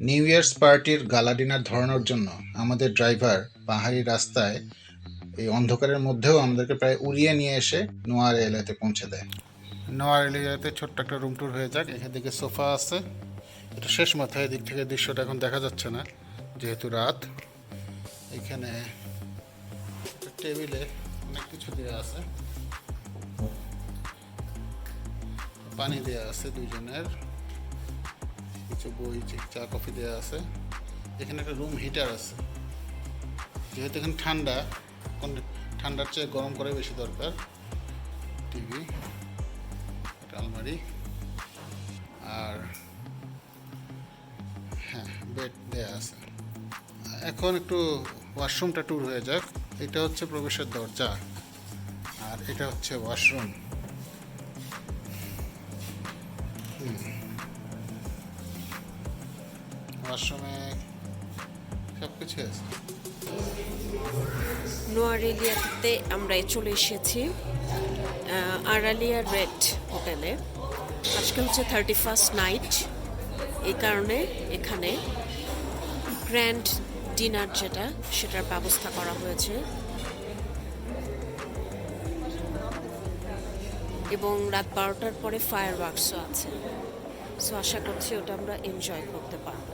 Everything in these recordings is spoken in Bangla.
নিউ ইয়ার্স পার্টির গালা ডিনার ধরানোর জন্য আমাদের ড্রাইভার পাহাড়ি রাস্তায় এই অন্ধকারের মধ্যেও আমাদেরকে প্রায় উড়িয়ে নিয়ে এসে নোয়ার এলাকাতে পৌঁছে দেয়। নোয়ার এলাকাতে ছোট্ট একটা রুম ট্যুর হয়ে যাক। এখান থেকে সোফা আছে। এটা শেষ মাথায়, এদিক থেকে দৃশ্যটা এখন দেখা যাচ্ছে না, যেহেতু রাত। এখানে টেবিলে অনেক কিছু দেওয়া আছে। পানি দেওয়া আছে দুইজনের। কিছু বই চা- কফি দেওয়া আছে। এখানে একটা রুম হিটার আছে। যেহেতু এখানে ঠান্ডা ঠান্ডার চেয়ে গরম করে বেশি দরকার। টিভি একটা আলমারি। আর হ্যাঁ বেড দেওয়া আছে। এখন একটু ওয়াশরুমটা ট্যুর হয়ে যাক। এটা হচ্ছে প্রবেশের দরজা। আর এটা হচ্ছে ওয়াশরুম ওয়াশরুমে সব কিছু আছে। নোয়ারেলিয়াতে আমরা চলে এসেছি আরালিয়া রেড হোটেলে। আজকে হচ্ছে থার্টি ফার্স্ট নাইট এই কারণে এখানে গ্র্যান্ড ডিনার যেটা, সেটার ব্যবস্থা করা হয়েছে। এবং রাত বারোটার পরে ফায়ার ওয়ার্কসও আছে। সো আশা করছি ওটা আমরা এনজয় করতে পারব।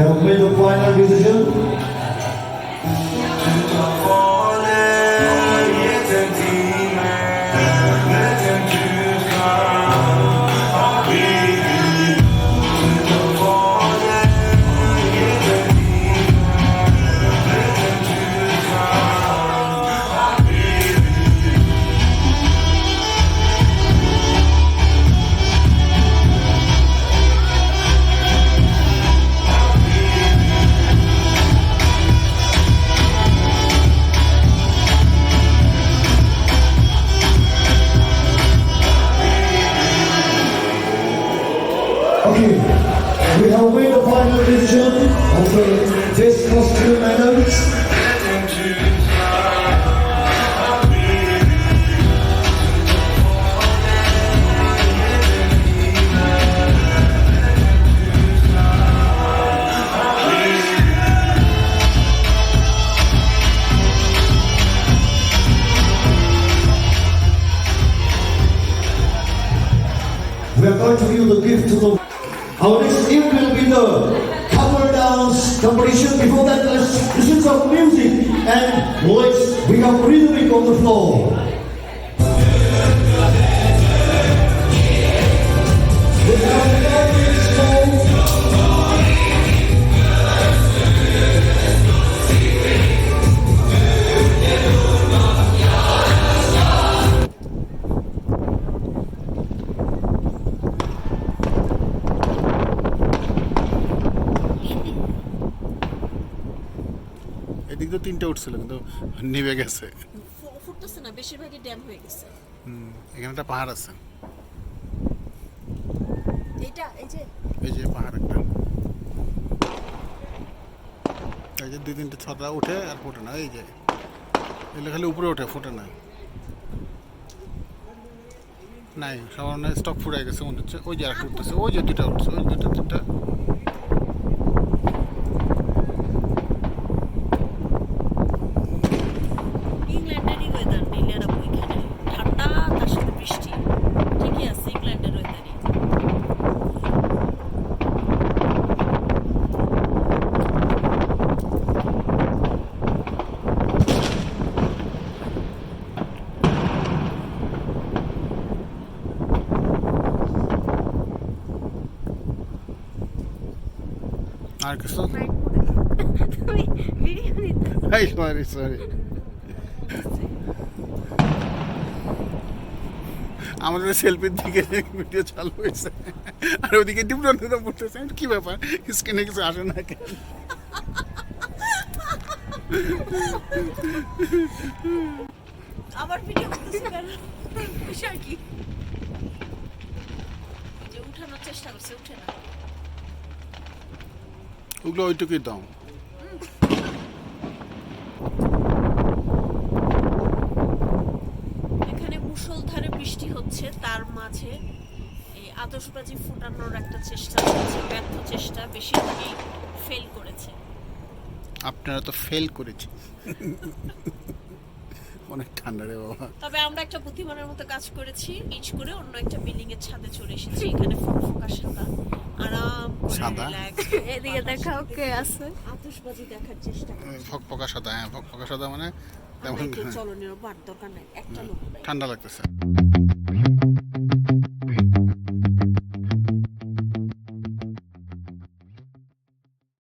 I will make the final decision. We are going to give the gift to the. Our next event will be the couple dance competition. Before that, let's listen some music and let's become rhythmic on the floor. এদিক তো তিনটে উঠছিল কিন্তু নিভে গেছে। ফুটতেছে না বেশিরভাগই ড্যাম হয়ে গেছে। হুম, এখানে একটা পাহাড় আছে। এইটা এই যে। এই যে পাহাড় একটা। এই যে দুই তিনটে ছটা উঠে আর ফোটে না এই যে। এগুলো খালি উপরে ওঠে ফোটে না। নাই সবার স্টক ফুরাই গেছে মনে হচ্ছে। ওই যে একটা উঠতেছে ওই যে দুটা উঠছে ওই দুটা তিনটা। আর কিছু এই সরি সরি আমাদের সেলফির দিকে ভিডিও চালু হয়েছে আর ওদিকে ডিপটন পড়তেছে কি ব্যাপার? স্ক্রিনে কিছু আসে না কেন? আবার ভিডিও করতেছে কি? উঠানোর চেষ্টা করছে উঠে না। ওগুলো ওইটুকুই দাও। এখানে মুষলধারে বৃষ্টি হচ্ছে তার মাঝে এই আতশবাজি ফুটানোর একটা চেষ্টা চলছে ব্যর্থ চেষ্টা বেশিরভাগই ফেল করেছে। আপনারা তো ফেল করেছে। অনেক ঠান্ডা রে বাবা। তবে আমরা একটা বুদ্ধিমানের মতো কাজ করেছি নিচ করে অন্য একটা বিল্ডিং এর ছাদে চলে এসেছি এখানে ফকফকা সাদা সাদা? এদিকে দেখাও কে আছে। আতশবাজি দেখার চেষ্টা করি ফক ফকা সাদা হ্যাঁ ফকফকা সাদা মানে তেমন কেউ চলনীয় বার দরকার নাই একটা লোক ঠান্ডা লাগতেছে।